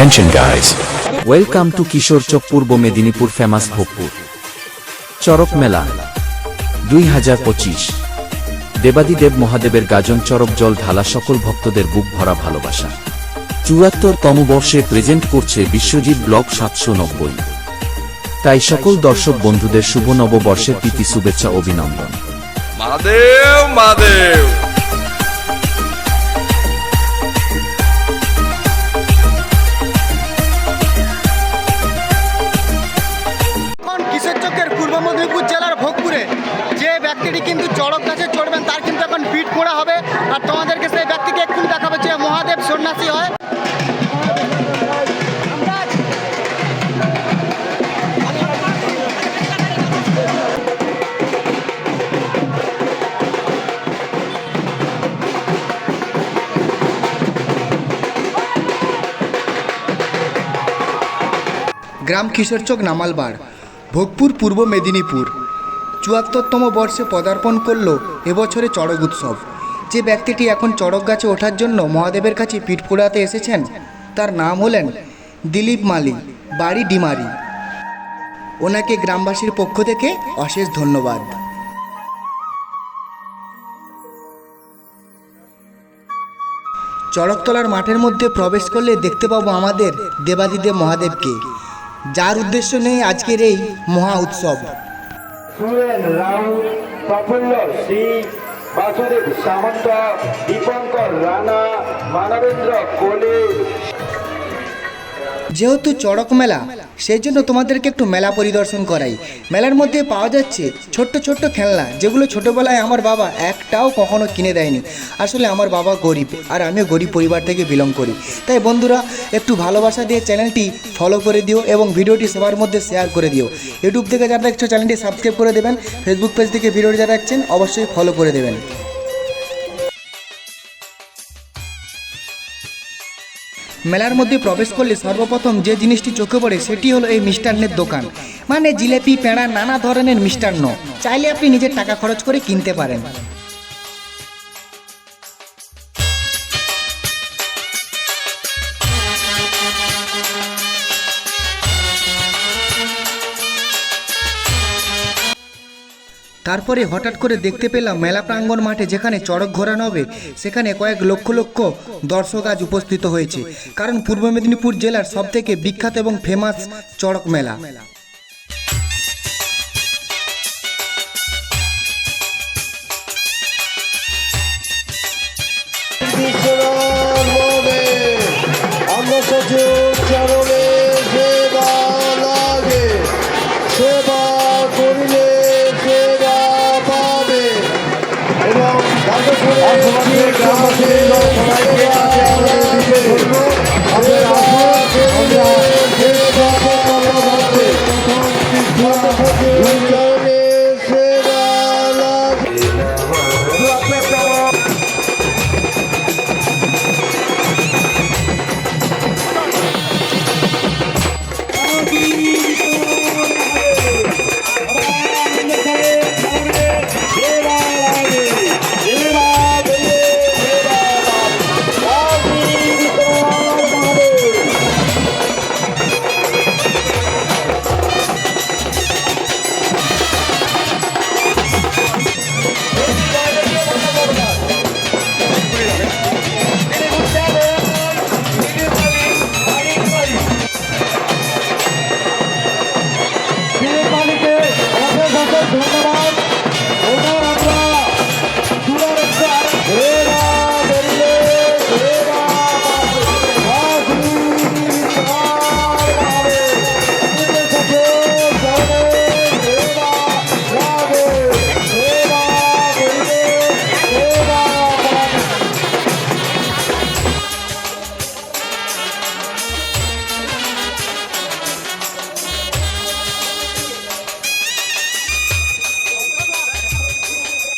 Attention guys. Welcome to Kishore Chak Purba Medinipur famous Bhogpur Charak মেলা দুই হাজার পঁচিশ। দেবাদিদেব মহাদেবের গাজন চরক জল ঢালা সকল ভক্তদের বুক ভরা ভালোবাসা। চুয়াত্তরতম বর্ষে প্রেজেন্ট করছে বিশ্বজিৎ ব্লক সাতশো নব্বই। তাই সকল দর্শক বন্ধুদের শুভ নববর্ষের প্রীতি শুভেচ্ছা অভিনন্দন। মহাদেব মহাদেব। মেদিনীপুর জেলার ভোগপুরে যে ব্যক্তিটি কিন্তু চড়ক গাছে চড়বেন, তার কিন্তু এখন পিঠ পোড়া হবে। আর তোমাদেরকে সেই ব্যক্তিকে একটু দেখাবে যে মহাদেব সন্ন্যাসী হয়। গ্রাম কিশোরচক নামালবার ভোগপুর পূর্ব মেদিনীপুর। চুয়াত্তরতম বর্ষে পদার্পণ করল এবছরে চড়ক উৎসব। যে ব্যক্তিটি এখন চড়ক গাছে ওঠার জন্য মহাদেবের কাছে পিঠ পোড়াতে এসেছেন, তার নাম হলেন দিলীপ মালি, বাড়ি ডিমারি। ওনাকে গ্রামবাসীর পক্ষ থেকে অশেষ ধন্যবাদ। চড়কতলার মাঠের মধ্যে প্রবেশ করলে দেখতে পাবো আমাদের দেবাদিদেব মহাদেবকে। যার উদ্দেশ্য নেই আজকের এই মহা উৎসব। সুরেন রাউত প্রফুল্ল সিং বাসুদেব সামন্ত দীপঙ্কর রানা মানবেন্দ্র কোলে। যেহেতু চড়ক মেলা সেই জন্য তোমাদেরকে একটু মেলা পরিদর্শন করাই। মেলার মধ্যে পাওয়া যাচ্ছে ছোট্ট ছোট্ট খেলনা, যেগুলো ছোটোবেলায় আমার বাবা একটাও কখনো কিনে দেয়নি। আসলে আমার বাবা গরিব আর আমিও গরিব পরিবার থেকে বিলং করি। তাই বন্ধুরা, একটু ভালোবাসা দিয়ে চ্যানেলটি ফলো করে দিও এবং ভিডিওটি সবার মধ্যে শেয়ার করে দিও। ইউটিউব থেকে যারা দেখছ, চ্যানেলটি সাবস্ক্রাইব করে দেবেন। ফেসবুক পেজ থেকে ভিডিওটি যারা দেখছেন, অবশ্যই ফলো করে দেবেন। মেলার মধ্যে প্রবেশ করলে সর্বপ্রথম যে জিনিসটি চোখে পড়ে সেটি হলো এই মিষ্টান্নের দোকান। মানে জিলেপি, পেঁড়া, নানা ধরনের মিষ্টান্ন। চাইলে আপনি নিজের টাকা খরচ করে কিনতে পারেন। তারপরে হঠাৎ করে দেখতে পেলাম মেলা প্রাঙ্গণ মাঠে যেখানে চড়ক ঘোরানো হবে, সেখানে কয়েক লক্ষ লক্ষ দর্শক আজ উপস্থিত হয়েছে। কারণ পূর্ব মেদিনীপুর জেলার সবথেকে বিখ্যাত এবং ফেমাস চড়ক মেলা। আমরা গ্রামবাসী